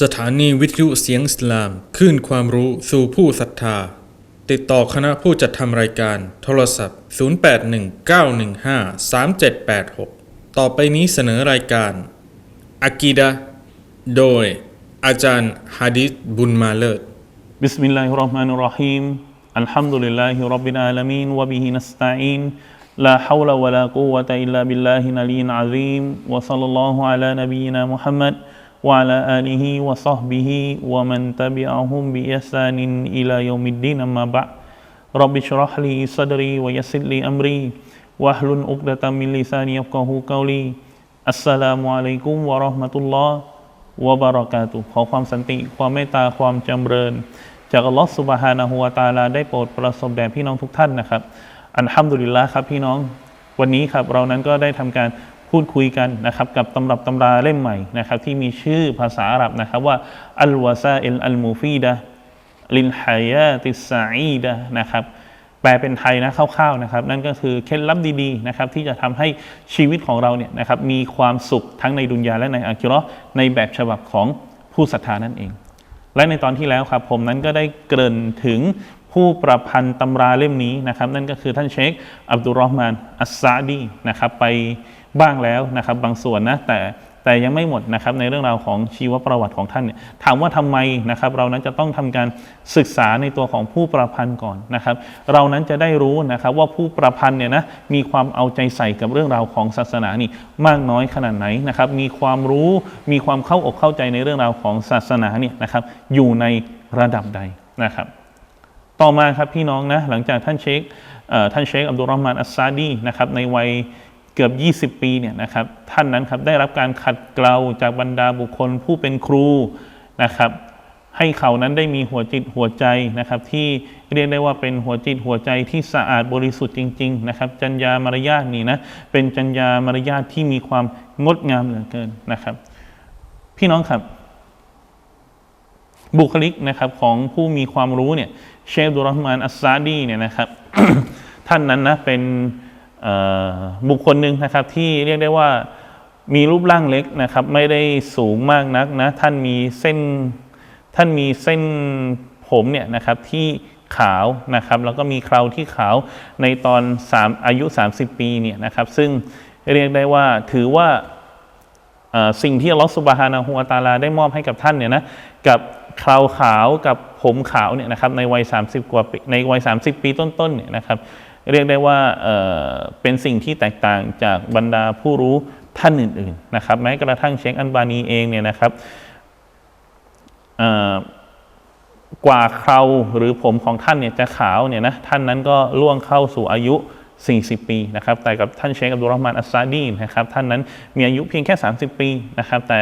สถานีวิทยุเสียงสลามขึ้นความรู้สู่ผู้ศรัทธา ติดต่อคณะผู้จัดทำรายการ โทรศัพท์ 0819153786 ต่อไปนี้เสนอรายการอากีดะโดย อาจารย์ฮะดิษบุญมาเลิศบิสมิลลาฮิรราะห์มานิรเราะฮีมอัลฮัมดุลิลลาฮิร็อบบิลอาลามีนวะบิฮินัสตะอีน لا حول ولا قوة إلا بالله العلي العظيم وصلى الله على نبينا محمد وعلى آله وصحبه ومن تبعهم بإحسان إلى يوم الدين أما بعد رب اشرح لي صدري ويسر لي أمري واحلل عقدة من لساني يفقه قولي السلام عليكم ورحمة الله วะบารากาตุฮ์ขอความสันติ ความเมตตา ความจำเริญ จากอัลลอฮฺสุบฮานะฮูวาตาลา ได้โปรดประสบแด่พี่น้องทุกท่านนะครับ อันฮัมดุลิลละครับพี่น้อง วันนี้ครับเรานั้นก็ได้ทำการ พูดคุยกันนะครับกับตำรับตำราเล่มใหม่นะครับที่มีชื่อภาษาอาหรับนะครับว่าอัลวาซาอิลอัลมูฟีดะลินฮายาติสาอีดะนะครับแปลเป็นไทยนะคร่าวๆนะครับ นั่นก็คือเคล็ดลับดีๆนะครับที่จะทำให้ชีวิตของเราเนี่ยนะครับมีความสุขทั้งในดุนยาและในอาคิราะห์ในแบบฉบับของผู้ศรัทธานั่นเอง และในตอนที่แล้วครับผมนั้นก็ได้เกริ่นถึงผู้ประพันธ์ตำราเล่มนี้นะครับ นั่นก็คือท่านเชคอับดุลรอฮ์มานอัสซาดีนะครับไปบ้างแล้วนะครับบางส่วนนะแต่แต่ยังไม่หมดนะครับในเรื่องราวของชีวประวัติของท่านเนี่ยถามว่าทำไมนะครับเรานั้นจะต้องทำการศึกษาในตัวของผู้ประพันธ์ก่อนนะครับ เรานั้นจะได้รู้นะครับว่าผู้ประพันธ์เนี่ยนะมีความเอาใจใส่กับเรื่องราวของศาสนานี่มากน้อยขนาดไหนนะครับมีความรู้มีความเข้าอกเข้าใจในเรื่องราวของศาสนาเนี่ยนะครับอยู่ในระดับใดนะครับ ต่อมาครับพี่น้องนะหลังจากท่านเชคท่านเชคอับดุลรอฮ์มานอัสซาดีนะครับในวัย เกือบ 20 ปีเนี่ยนะครับท่านนั้นครับได้รับการขัดเกลาจากบรรดาบุคคลผู้เป็นครูนะครับให้เขานั้นได้มีหัวจิตหัวใจนะครับ ที่เรียกได้ว่าเป็นหัวจิตหัวใจที่สะอาดบริสุทธิ์จริง ๆ นะครับ จัญญามารยาทนี่นะเป็นจัญญามารยาทที่มีความงดงามเหลือเกินนะครับ พี่น้องครับ บุคลิกนะครับของผู้มีความรู้เนี่ยเชฟดุรอฮ์มานอัสซาดีเนี่ยนะครับ ท่านนั้นนะเป็น บุคคลหนึ่งนะครับที่เรียกได้ว่ามีรูปร่างเล็กนะครับ ไม่ได้สูงมากนักนะท่านมีเส้นท่านมีเส้นผมเนี่ยนะครับที่ขาวนะครับ แล้วก็มีเคราที่ขาวในตอนสามอายุ 30 ปีเนี่ยนะครับ ซึ่งเรียกได้ว่าถือว่าสิ่งที่อัลลอฮฺสุบฮานะฮูวะตาลาได้มอบให้กับท่านเนี่ยนะกับเคราขาวกับผมขาวเนี่ยนะครับในวัย 30 กว่าในวัย 30 ปีต้นๆเนี่ยนะครับ เรียกได้ว่าเเป็นสิ่งที่แตกต่างจากบรรดาผู้รู้ท่านอื่นๆนะครับแม้กระทั่งเชคอันบานีเองเนี่ยนะครับกว่าเคราหรือผมของท่านเนี่ยจะขาวเนี่ยนะท่านนั้นก็ล่วงเข้าสู่อายุ 40 ปีนะครับแต่กับท่านเชคอับดุลรอมานอัสซาดีนะครับท่านนั้นมีอายุเพียงแค่ 30 ปีนะครับแต่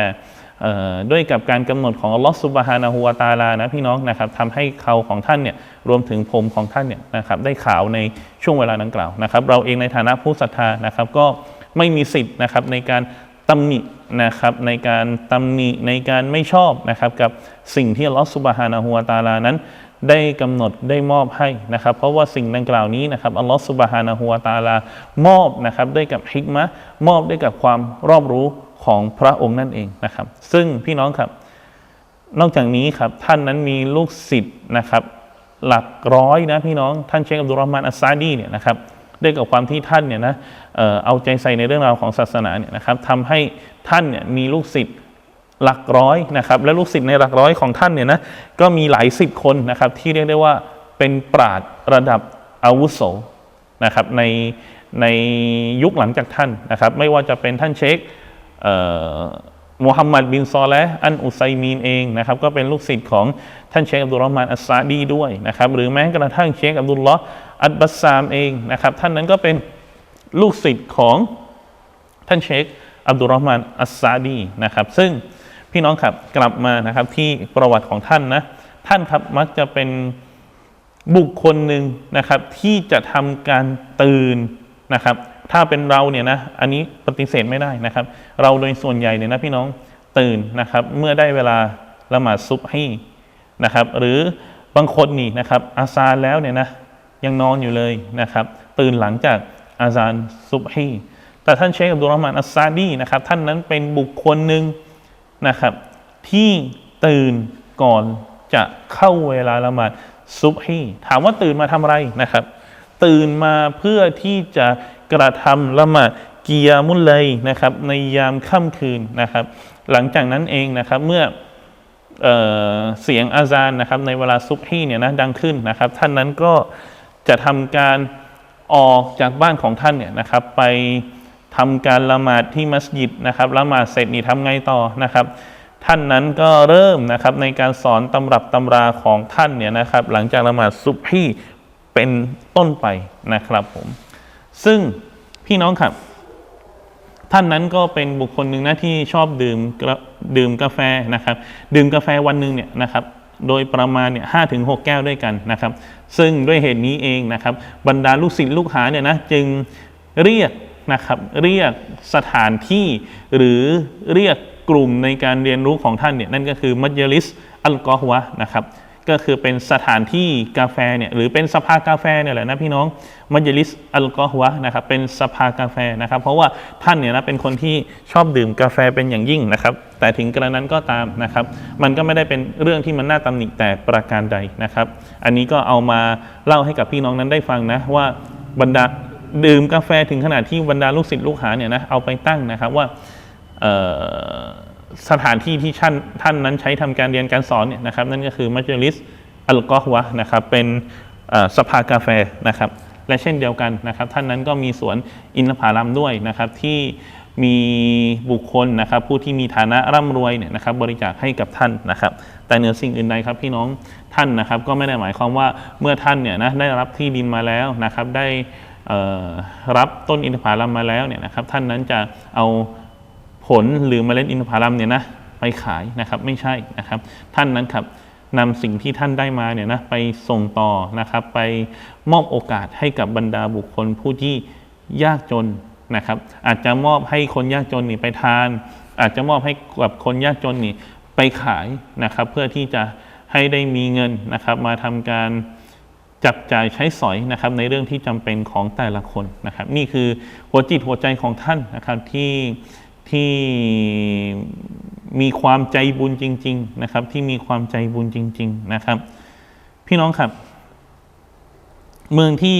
ด้วยกับการกำหนดของอัลลอฮ์ซุบฮานะฮูวาตาลานะพี่น้องนะครับทำให้เขาของท่านเนี่ยรวมถึงผมของท่านเนี่ยนะครับได้ขาวในช่วงเวลาดังกล่าวนะครับ เราเองในฐานะผู้ศรัทธานะครับก็ไม่มีสิทธิ์นะครับในการตำหนินะครับในการตำหนิในการไม่ชอบนะครับกับสิ่งที่อัลลอฮ์ซุบฮานะฮูวาตาลานั้น ได้กำหนดได้มอบให้นะครับ เพราะว่าสิ่งดังกล่าวนี้นะครับอัลลอฮฺสุบฮานะฮูวาตาลามอบนะครับด้วยกับฮิกมะมอบด้วยกับความรอบรู้ ของพระองค์นั่นเองนะครับ ซึ่งพี่น้องครับ นอกจากนี้ครับท่านนั้นมีลูกศิษย์นะครับ หลักร้อยนะพี่น้องท่านเชคอับดุลรอมานอัสซาดีเนี่ยนะครับด้วยกับความที่ท่านเนี่ยนะเอาใจใส่ในเรื่องราวของศาสนาเนี่ยนะครับทำให้ท่านเนี่ยมีลูกศิษย์หลักร้อยนะครับ และลูกศิษย์ในหลักร้อยของท่านเนี่ยนะก็มีหลายสิบคนนะครับ ที่เรียกได้ว่าเป็นปราดระดับอาวุโสนะครับในในยุคหลังจากท่านนะครับ ไม่ว่าจะเป็นท่านเชค มูฮัมหมัดบินซอและอันอุไซมีนเองนะครับก็เป็นลูกศิษย์ของท่านเชคอับดุลรอมานอัสซาดีด้วยนะครับหรือแม้กระทั่งเชคอับดุลลอฮ์อัดบัสซามเองนะครับท่านนั้นก็เป็นลูกศิษย์ของท่านเชคอับดุลรอมานอัสซาดีนะครับซึ่งพี่น้องครับกลับมานะครับที่ประวัติของท่านนะท่านครับมักจะเป็นบุคคลหนึ่งนะครับที่จะทำการตื่นนะครับ ถ้าเป็นเราเนี่ยนะอันนี้ปฏิเสธไม่ได้นะครับ เราโดยส่วนใหญ่เนี่ยนะพี่น้องตื่นนะครับ เมื่อได้เวลาละหมาดซุบฮีนะครับ หรือบางคนนี่นะครับ อาซาแล้วเนี่ยนะยังนอนอยู่เลยนะครับ ตื่นหลังจากอาซานซุบฮีแต่ท่านเชคอับดุลรอฮ์มานอัสซาดีนะครับ ท่านนั้นเป็นบุคคลหนึ่งนะครับ ที่ตื่นก่อนจะเข้าเวลาละหมาดซุบฮีถามว่าตื่นมาทำอะไรนะครับ ตื่นมาเพื่อที่จะ กระทำละหมาดกิยามุลเลยนะครับ ในยามค่ำคืนนะครับ หลังจากนั้นเองนะครับเมื่อเออเสียงอาซานนะครับ ในเวลาซุบฮีเนี่ยนะดังขึ้นนะครับ ท่านนั้นก็จะทำการออกจากบ้านของท่านเนี่ยนะครับ ไปทำการละหมาดที่มัสยิดนะครับละหมาดเสร็จนี่ทำไงต่อนะครับท่านนั้นก็เริ่มนะครับในการสอนตำรับตำราของท่านเนี่ยนะครับ หลังจากละหมาดซุบฮีเป็นต้นไปนะครับผม ซึ่งพี่น้องครับ ท่านนั้นก็เป็นบุคคลหนึ่งนะที่ชอบดื่มดื่มกาแฟนะครับ ดื่มกาแฟวันหนึ่งเนี่ยนะครับ โดยประมาณเนี่ยห้าถึงหกแก้วด้วยกันนะครับ ซึ่งด้วยเหตุนี้เองนะครับ บรรดาลูกศิษย์ลูกหาเนี่ยนะจึงเรียกนะครับเรียกสถานที่หรือเรียกกลุ่มในการเรียนรู้ของท่านเนี่ยนั่นก็คือมัจลิสอัลกอฮวะนะครับ ก็คือเป็นสถานที่กาแฟเนี่ยหรือเป็นสภากาแฟเนี่ยแหละนะพี่น้องมัจลิสอัลกอฮวะนะครับเป็นสภากาแฟนะครับ เพราะว่าท่านเนี่ยนะเป็นคนที่ชอบดื่มกาแฟเป็นอย่างยิ่งนะครับ แต่ถึงกระนั้นก็ตามนะครับ มันก็ไม่ได้เป็นเรื่องที่มันน่าตำหนิแต่ประการใดนะครับ อันนี้ก็เอามาเล่าให้กับพี่น้องนั้นได้ฟังนะว่าบรรดาดื่มกาแฟถึงขนาดที่บรรดาลูกศิษย์ลูกหาเนี่ยนะเอาไปตั้งนะครับว่าเอ่อ สถานที่ที่ท่านท่านนั้นใช้ทำการเรียนการสอนเนี่ยนะครับ นั่นก็คือมัจลิสอัลกอฮวะนะครับเป็นสภากาแฟนะครับ และเช่นเดียวกันนะครับ ท่านนั้นก็มีสวนอินทผลัมด้วยนะครับ ที่มีบุคคลนะครับ ผู้ที่มีฐานะร่ำรวยเนี่ยนะครับ บริจาคให้กับท่านนะครับ แต่เหนือสิ่งอื่นใดครับพี่น้องท่านนะครับ ก็ไม่ได้หมายความว่าเมื่อท่านเนี่ยนะได้รับที่ดินมาแล้วนะครับ ได้รับต้นอินทผลัมมาแล้วเนี่ยนะครับ ท่านนั้นจะเอา ผลหรือเมล็ดอินทผลัมเนี่ยนะไปขายนะครับไม่ใช่นะครับ ท่านนั้นครับนำสิ่งที่ท่านได้มาเนี่ยนะไปส่งต่อนะครับ ไปมอบโอกาสให้กับบรรดาบุคคลผู้ที่ยากจนนะครับ อาจจะมอบให้คนยากจนนี่ไปทาน อาจจะมอบให้กับคนยากจนนี่ไปขายนะครับ เพื่อที่จะให้ได้มีเงินนะครับ มาทำการจับจ่ายใช้สอยนะครับ ในเรื่องที่จำเป็นของแต่ละคนนะครับ นี่คือหัวจิตหัวใจของท่านนะครับที่ ที่มีความใจบุญจริง ๆ นะครับ ที่มีความใจบุญจริง ๆ นะครับ พี่น้องครับ เมืองที่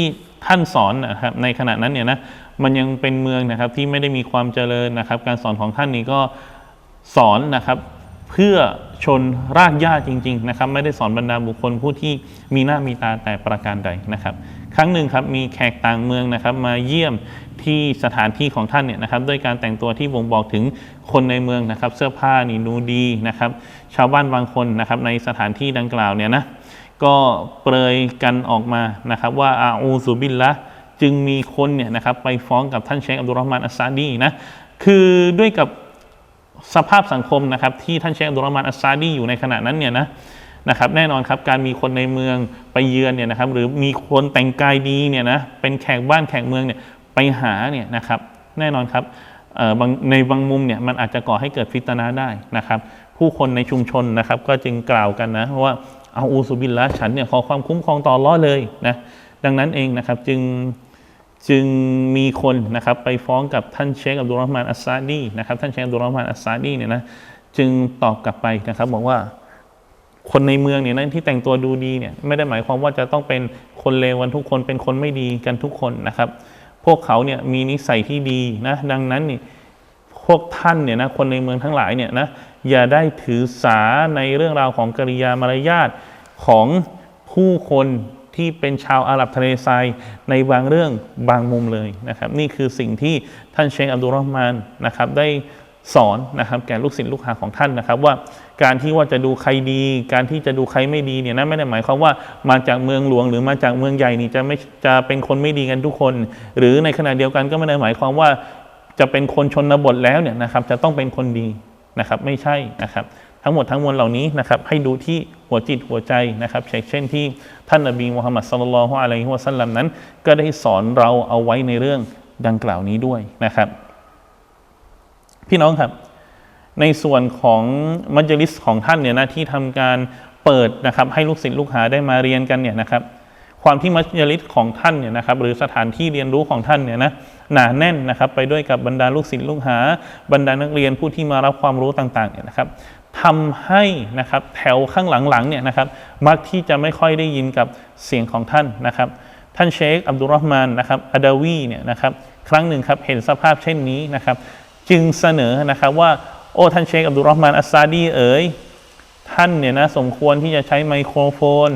ท่านสอนนะครับ ในขณะนั้นเนี่ยนะมันยังเป็นเมืองนะครับที่ไม่ได้มีความเจริญนะครับ การสอนของท่านนี้ก็สอนนะครับ เพื่อชนรากหญ้าจริง ๆ นะครับ ไม่ได้สอนบรรดาบุคคลผู้ที่มีหน้ามีตาแต่ประการใดนะครับ ครั้งหนึ่งครับมีแขกต่างเมืองนะครับมาเยี่ยมที่สถานที่ของท่านเนี่ยนะครับด้วยการแต่งตัวที่บ่งบอกถึงคนในเมืองนะครับ เสื้อผ้านี่ดูดีนะครับ ชาวบ้านบางคนนะครับในสถานที่ดังกล่าวเนี่ยนะก็เปรยกันออกมานะครับ ว่าอาอูซุบิลละจึงมีคนเนี่ยนะครับไปฟ้องกับท่านเชคอับดุลรอฮ์มานอัสซาดีนะคือด้วยกับสภาพสังคมนะครับที่ท่านเชคอับดุลรอฮ์มานอัสซาดีอยู่ในขณะนั้นเนี่ยนะ นะครับแน่นอนครับการมีคนในเมืองไปเยือนเนี่ยนะครับหรือมีคนแต่งกายดีเนี่ยนะเป็นแขกบ้านแขกเมืองเนี่ยไปหาเนี่ยนะครับแน่นอนครับเอ่อในบางมุมเนี่ยมันอาจจะก่อให้เกิดฟิตนาได้นะครับ ผู้คนในชุมชนนะครับ ก็จึงกล่าวกันนะว่าเอาอูซุบิลละฉันเนี่ยขอความคุ้มครองต่ออัลเลอเลยนะดังนั้นเองนะครับจึงจึงมีคนนะครับไปฟ้องกับท่านเชคอับดุลรอฮ์มานอัสซาดีนะครับท่านเชคอับดุลรอฮ์มานอัสซาดีเนี่ยนะจึงตอบกลับไปนะครับบอกว่า คนในเมืองเนี่ยนะที่แต่งตัวดูดีเนี่ยไม่ได้หมายความว่าจะต้องเป็นคนเลวกันทุกคนเป็นคนไม่ดีกันทุกคนนะครับ พวกเขาเนี่ยมีนิสัยที่ดีนะดังนั้นนี่พวกท่านเนี่ยนะคนในเมืองทั้งหลายเนี่ยนะอย่าได้ถือสาในเรื่องราวของกริยามารยาทของผู้คนที่เป็นชาวอาหรับทะเลทรายในบางเรื่องบางมุมเลยนะครับ นี่คือสิ่งที่ท่านเชคอับดุลรอฮ์มานนะครับได้ สอนนะครับแก่ลูกศิษย์ลูกหาของท่านนะครับ ว่าการที่ว่าจะดูใครดี การที่จะดูใครไม่ดีเนี่ยนะไม่ได้หมายความว่ามาจากเมืองหลวงหรือมาจากเมืองใหญ่นี่จะไม่จะเป็นคนไม่ดีกันทุกคน หรือในขณะเดียวกันก็ไม่ได้หมายความว่าจะเป็นคนชนบทแล้วเนี่ยนะครับ จะต้องเป็นคนดีนะครับ ไม่ใช่นะครับ ทั้งหมดทั้งมวลเหล่านี้นะครับ ให้ดูที่หัวจิตหัวใจนะครับเช่นที่ท่านนบีมุฮัมมัดสุลลัลลอฮุอะลัยฮิวะสัลลัมนั้น ก็ได้สอนเราเอาไว้ในเรื่องดังกล่าวนี้ด้วยนะครับ พี่น้องครับ ในส่วนของมัจลิสของท่านเนี่ยนะที่ทำการเปิดนะครับ ให้ลูกศิษย์ลูกหาได้มาเรียนกันเนี่ยนะครับ ความที่มัจลิสของท่านเนี่ยนะครับ หรือสถานที่เรียนรู้ของท่านเนี่ยนะหนาแน่นนะครับ ไปด้วยกับบรรดาลูกศิษย์ลูกหา บรรดานักเรียนผู้ที่มารับความรู้ต่างๆเนี่ยนะครับทำให้นะครับแถวข้างหลังๆเนี่ยนะครับ มักที่จะไม่ค่อยได้ยินกับเสียงของท่านนะครับ ท่านเชคอับดุลรอฮ์มานนะครับอาดาวีเนี่ยนะครับ ครั้งหนึ่งครับเห็นสภาพเช่นนี้นะครับ จึงเสนอนะครับว่าโอ้ท่านเชคอับดุลรอฮ์มานอัสซาดีเอ๋ยท่านเนี่ยนะสมควรที่จะใช้ไมโครโฟน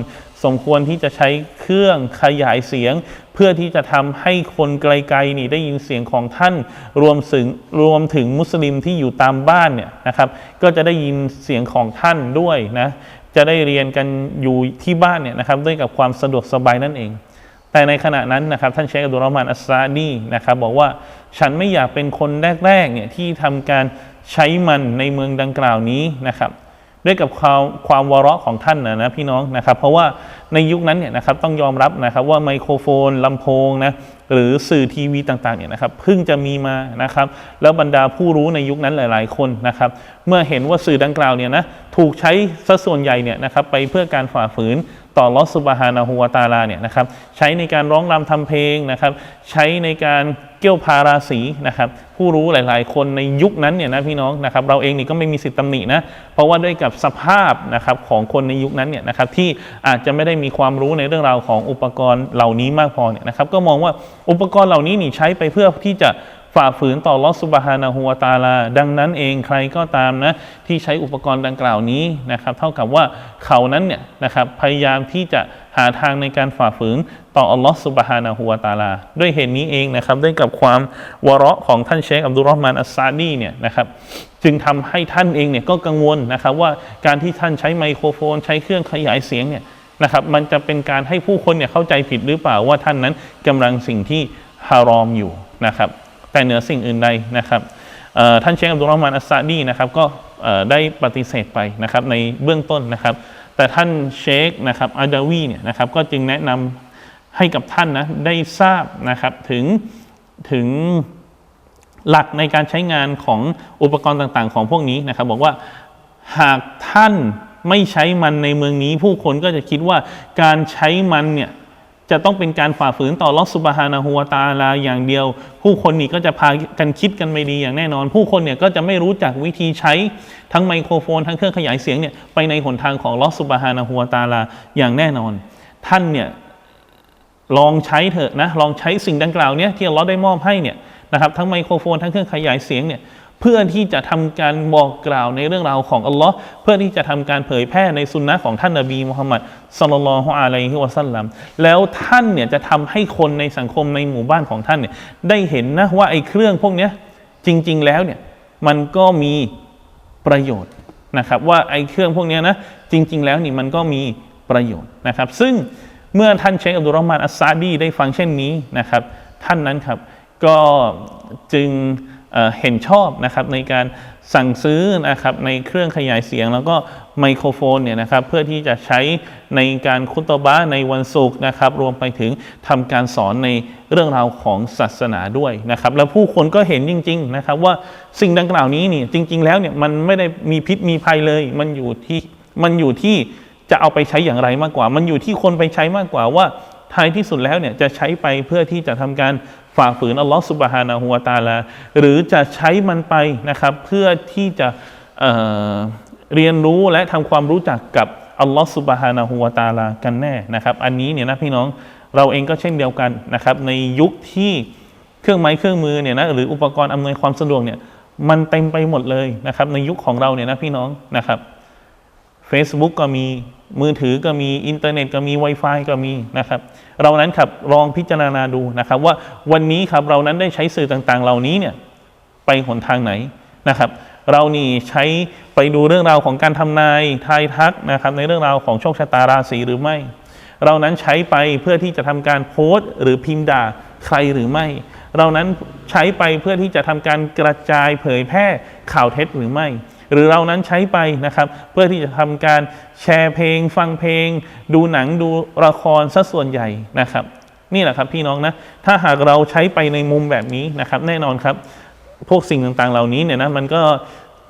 สมควรที่จะใช้เครื่องขยายเสียง เพื่อที่จะทำให้คนไกลๆนี่ได้ยินเสียงของท่านรวมถึงรวมถึงมุสลิมที่อยู่ตามบ้านเนี่ยนะครับก็จะได้ยินเสียงของท่านด้วยนะจะได้เรียนกันอยู่ที่บ้านเนี่ยนะครับด้วยกับความสะดวกสบายนั่นเอง แต่ในขณะนั้นนะครับท่านเชคอับดุลรอมานอัสซาดีนะครับบอกว่าฉันไม่อยากเป็นคนแรกๆเนี่ยที่ทำการใช้มันในเมืองดังกล่าวนี้นะครับด้วยกับความความวระของท่านนะนะพี่น้องนะครับ เพราะว่าในยุคนั้นเนี่ยนะครับต้องยอมรับนะครับว่าไมโครโฟนลำโพงนะหรือสื่อทีวีต่างๆเนี่ยนะครับเพิ่งจะมีมานะครับ แล้วบรรดาผู้รู้ในยุคนั้นหลาย ๆ คนนะครับ เมื่อเห็นว่าสื่อดังกล่าวเนี่ยนะถูกใช้ซะส่วนใหญ่เนี่ยนะครับไปเพื่อการฝ่าฝืน ต่อลอสุบฮานะฮูวตาลาเนี่ยนะครับใช้ในการร้องรำทำเพลงนะครับ ใช้ในการเกี่ยวพาราสีนะครับผู้รู้หลาย ๆ คนในยุคนั้นเนี่ยนะพี่น้องนะครับเราเองนี่ก็ไม่มีสิทธิ์ตำหนินะเพราะว่าด้วยกับสภาพนะครับของคนในยุคนั้นเนี่ยนะครับที่อาจจะไม่ได้มีความรู้ในเรื่องราวของอุปกรณ์เหล่านี้มากพอเนี่ยนะครับก็มองว่าอุปกรณ์เหล่านี้นี่ใช้ไปเพื่อที่จะ ฝ่าฝืนต่อลอสุบฮานะฮูวาตาลา ดังนั้นเองใครก็ตามนะที่ใช้อุปกรณ์ดังกล่าวนี้นะครับ เท่ากับว่าเขานั้นเนี่ยนะครับพยายามที่จะหาทางในการฝ่าฝืนต่ออัลลอฮ์สุบฮานะฮูวาตาลา ด้วยเหตุนี้เองนะครับด้วยกับความวาระของท่านเชคอับดุลรอฮ์มานอัสซาดีเนี่ยนะครับจึงทำให้ท่านเองเนี่ยก็กังวลนะครับว่าการที่ท่านใช้ไมโครโฟน ใช้เครื่องขยายเสียงเนี่ยนะครับมันจะเป็นการให้ผู้คนเนี่ยเข้าใจผิดหรือเปล่าว่าท่านนั้นกำลังสิ่งที่ฮารอมอยู่นะครับ แต่เหนือสิ่งอื่นใดนะครับท่านเชคอับดุลรอฮ์มานอัสซาดีนะครับก็ได้ปฏิเสธไปนะครับในเบื้องต้นนะครับ แต่ท่านเชคนะครับอาดาวีเนี่ยนะครับก็จึงแนะนำให้กับท่านนะได้ทราบนะครับถึงถึงหลักในการใช้งานของอุปกรณ์ต่างๆ ของพวกนี้นะครับ บอกว่าหากท่านไม่ใช้มันในเมืองนี้ ผู้คนก็จะคิดว่าการใช้มันเนี่ย จะต้องเป็นการฝ่าฝืนต่อลอสุบฮานะฮูวตาลาอย่างเดียว ผู้คนนี่ก็จะพากันคิดกันไม่ดีอย่างแน่นอน ผู้คนเนี่ยก็จะไม่รู้จักวิธีใช้ทั้งไมโครโฟน ทั้งเครื่องขยายเสียงเนี่ยไปในหนทางของลอสุบฮานะฮูวตาลาอย่างแน่นอน ท่านเนี่ยลองใช้เถอะนะลองใช้สิ่งดังกล่าวเนี้ยที่อัลลอฮ์ได้มอบให้เนี่ยนะครับทั้งไมโครโฟนทั้งเครื่องขยายเสียงเนี่ย เพื่อที่จะทำการบอกกล่าวในเรื่องราวของอัลลอฮ์เพื่อที่จะทำการเผยแพร่ในสุนนะของท่านนบีมุฮัมมัดสลลัลอฮุอะลัยฮิวะสัลลัมแล้วท่านเนี่ยจะทำให้คนในสังคมในหมู่บ้านของท่านเนี่ยได้เห็นนะว่าไอ้เครื่องพวกเนี้ยจริง ๆ แล้วเนี่ยมันก็มีประโยชน์นะครับว่าไอ้เครื่องพวกเนี้ยนะจริง ๆ แล้วนี่มันก็มีประโยชน์นะครับ ซึ่งเมื่อท่านเชคอับดุลรอฮ์มานอัสซาดีได้ฟังเช่นนี้นะครับ ท่านนั้นครับก็จึง เห็นชอบนะครับในการสั่งซื้อนะครับในเครื่องขยายเสียงแล้วก็ไมโครโฟนเนี่ยนะครับเพื่อที่จะใช้ในการคุตบะห์ในวันศุกร์นะครับรวมไปถึงทำการสอนในเรื่องราวของศาสนาด้วยนะครับแล้วผู้คนก็เห็นจริง ๆนะครับ ว่าสิ่งดังกล่าวนี้นี่จริง ๆ แล้วเนี่ยมันไม่ได้มีพิษมีภัยเลย มันอยู่ที่มันอยู่ที่จะเอาไปใช้อย่างไรมากกว่า มันอยู่ที่คนไปใช้มากกว่าว่าท้ายที่สุดแล้วเนี่ยจะใช้ไปเพื่อที่จะทำการ ฝ่าฝืนอัลลอฮฺสุบฮานะฮูวาตาลา หรือจะใช้มันไปนะครับ เพื่อที่จะเเรียนรู้และทำความรู้จักกับอัลลอฮฺสุบฮานะฮูวาตาลากันแน่นะครับ อันนี้เนี่ยนะพี่น้องเราเองก็เช่นเดียวกันนะครับ ในยุคที่เครื่องไม้เครื่องมือเนี่ยนะหรืออุปกรณ์อำนวยความสะดวกเนี่ยมันเต็มไปหมดเลยนะครับ ในยุคของเราเนี่ยนะพี่น้องนะครับ Facebook ก็มีมือถือก็มีอินเทอร์เน็ตก็มี Wi-Fi ก็มีนะครับเรานั้นครับลองพิจารณาดูนะครับว่าวันนี้ครับเรานั้นได้ใช้สื่อต่างๆ เหล่านี้เนี่ยไปหนทางไหนนะครับเรานี่ใช้ไปดูเรื่องราวของการทำนายทายทักนะครับในเรื่องราวของโชคชะตาราศีหรือไม่ เรานั้นใช้ไปเพื่อที่จะทำการโพสต์ หรือพิมพ์ด่าใครหรือไม่ เรานั้นใช้ไปเพื่อที่จะทำการกระจายเผยแพร่ข่าวเท็จหรือไม่ หรือเรานั้นใช้ไปนะครับ เพื่อที่จะทำการแชร์เพลง ฟังเพลง ดูหนังดูละครซะส่วนใหญ่นะครับ นี่แหละครับพี่น้องนะถ้าหากเราใช้ไปในมุมแบบนี้นะครับ แน่นอนครับ พวกสิ่งต่างๆเหล่านี้เนี่ยนะมันก็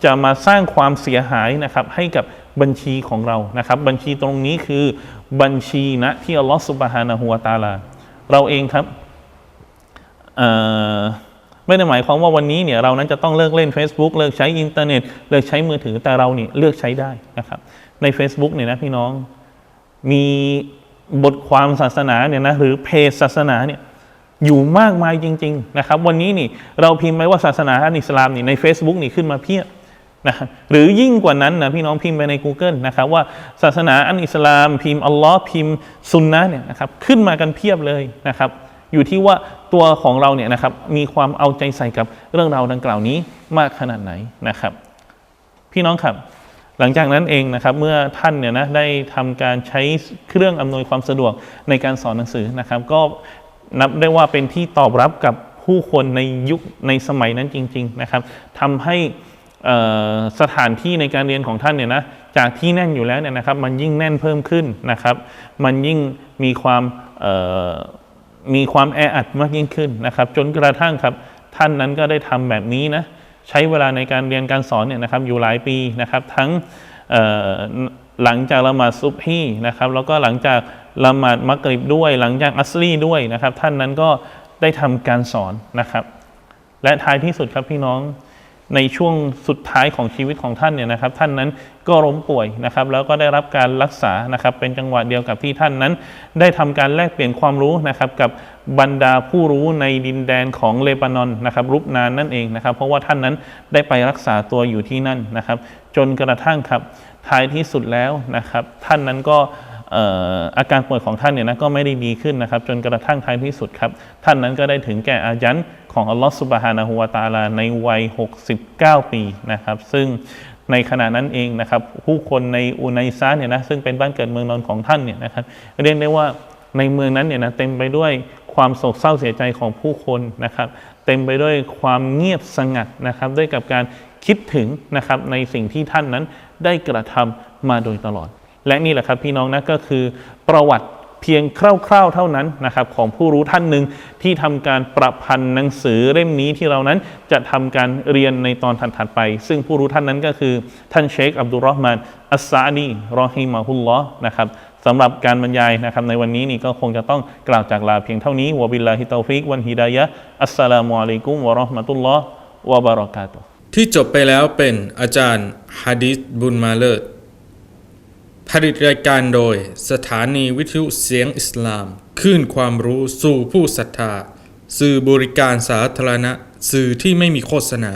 จะมาสร้างความเสียหายนะครับให้กับบัญชีของเรานะครับ บัญชีตรงนี้คือบัญชีนะที่อัลลอฮฺสุบฮานะฮูวาตาลา เราเองครับเอ่อ ไม่ได้หมายความว่าวันนี้เนี่ยเรานั้นจะต้องเลิกเล่น Facebook เลิกใช้อินเทอร์เน็ตเลิกใช้มือถือแต่เราเนี่ยเลือกใช้ได้นะครับใน Facebook เนี่ยนะพี่น้องมีบทความศาสนาเนี่ยนะหรือเพจศาสนาเนี่ยอยู่มากมายจริง ๆ นะครับ วันนี้นี่เราพิมพ์ไปว่าศาสนาอันอิสลามนี่ใน Facebook นี่ขึ้นมาเพียบนะหรือยิ่งกว่านั้นนะพี่น้องพิมพ์ไปใน Google นะครับว่าศาสนาอันอิสลาม พิมพ์อัลลอฮ์พิมพ์ซุนนะเนี่ยนะครับขึ้นมากันเพียบเลยนะครับ อยู่ที่ว่าตัวของเราเนี่ยนะครับมีความเอาใจใส่กับเรื่องราวดังกล่าวนี้มากขนาดไหนนะครับ พี่น้องครับ หลังจากนั้นเองนะครับเมื่อท่านเนี่ยนะได้ทำการใช้เครื่องอำนวยความสะดวกในการสอนหนังสือนะครับ ก็นับได้ว่าเป็นที่ตอบรับกับผู้คนในยุคในสมัยนั้นจริง ๆนะครับทำให้สถานที่ในการเรียนของท่านเนี่ยนะจากที่แน่นอยู่แล้วเนี่ยนะครับ มันยิ่งแน่นเพิ่มขึ้นนะครับ มันยิ่งมีความ มีความแออัดมากยิ่งขึ้นนะครับ จนกระทั่งครับท่านนั้นก็ได้ทำแบบนี้นะใช้เวลาในการเรียนการสอนเนี่ยนะครับอยู่หลายปีนะครับ ทั้งหลังจากละหมาดซุบฮีนะครับแล้วก็หลังจากละหมาดมักริบด้วย หลังจากอัสรีด้วยนะครับ ท่านนั้นก็ได้ทำการสอนนะครับ และท้ายที่สุดครับพี่น้อง ในช่วงสุดท้ายของชีวิตของท่านเนี่ยนะครับ ท่านนั้นก็ล้มป่วยนะครับ แล้วก็ได้รับการรักษานะครับ เป็นจังหวะเดียวกับที่ท่านนั้น ได้ทำการแลกเปลี่ยนความรู้นะครับกับบรรดาผู้รู้ในดินแดนของเลบานอนนะครับรุกนานนั่นเองนะครับ เพราะว่าท่านนั้นได้ไปรักษาตัวอยู่ที่นั่นนะครับ จนกระทั่งครับท้ายที่สุดแล้วนะครับ ท่านนั้นก็อาการป่วยของท่านเนี่ยนะก็ไม่ได้ดีขึ้นนะครับ จนกระทั่งท้ายที่สุดครับ ท่านนั้นก็ได้ถึงแก่อายัน ของอัลลอฮฺสุบฮานะฮูวาตาลาในวัย 69 ปีนะครับ ซึ่งในขณะนั้นเองนะครับ ผู้คนในอุนัยซาเนี่ยนะซึ่งเป็นบ้านเกิดเมืองนอนของท่านเนี่ยนะครับเรียกได้ว่าในเมืองนั้นเนี่ยนะเต็มไปด้วยความโศกเศร้าเสียใจของผู้คนนะครับ เต็มไปด้วยความเงียบสงัดนะครับ ด้วยกับการคิดถึงนะครับในสิ่งที่ท่านนั้นได้กระทำมาโดยตลอด และนี่แหละครับพี่น้องนะก็คือประวัติ เพียงคร่าวๆเท่านั้นนะครับของผู้รู้ท่านหนึ่งที่ทำการประพันธ์หนังสือเล่มนี้ที่เรานั้นจะทำการเรียนในตอนถัดๆไป ซึ่งผู้รู้ท่านนั้นก็คือท่านเชคอับดุลรอฮ์มานอัสซาดีรอฮิมาฮุลลอฮ์นะครับสำหรับการบรรยายนะครับในวันนี้นี่ก็คงจะต้องกล่าวจากลาเพียงเท่านี้วะบิลลาฮิตาฟิกวันฮิดายะอัสสลามุอะลัยกุมวะเราะห์มะตุลลอฮ์วะบะเราะกาตุที่จบไปแล้วเป็นอาจารย์ฮะดิษบุญมาเลิศ ผลิตรายการโดยสถานีวิทยุเสียงอิสลามคลื่นความรู้สู่ผู้ศรัทธา สื่อบริการสาธารณะ สื่อที่ไม่มีโฆษณา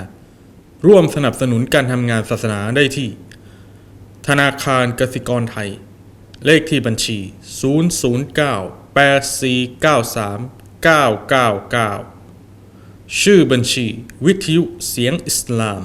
ร่วมสนับสนุนการทำงานศาสนาได้ที่ ธนาคารกสิกรไทย เลขที่บัญชี 009 8493 999 ชื่อบัญชีวิทยุเสียงอิสลาม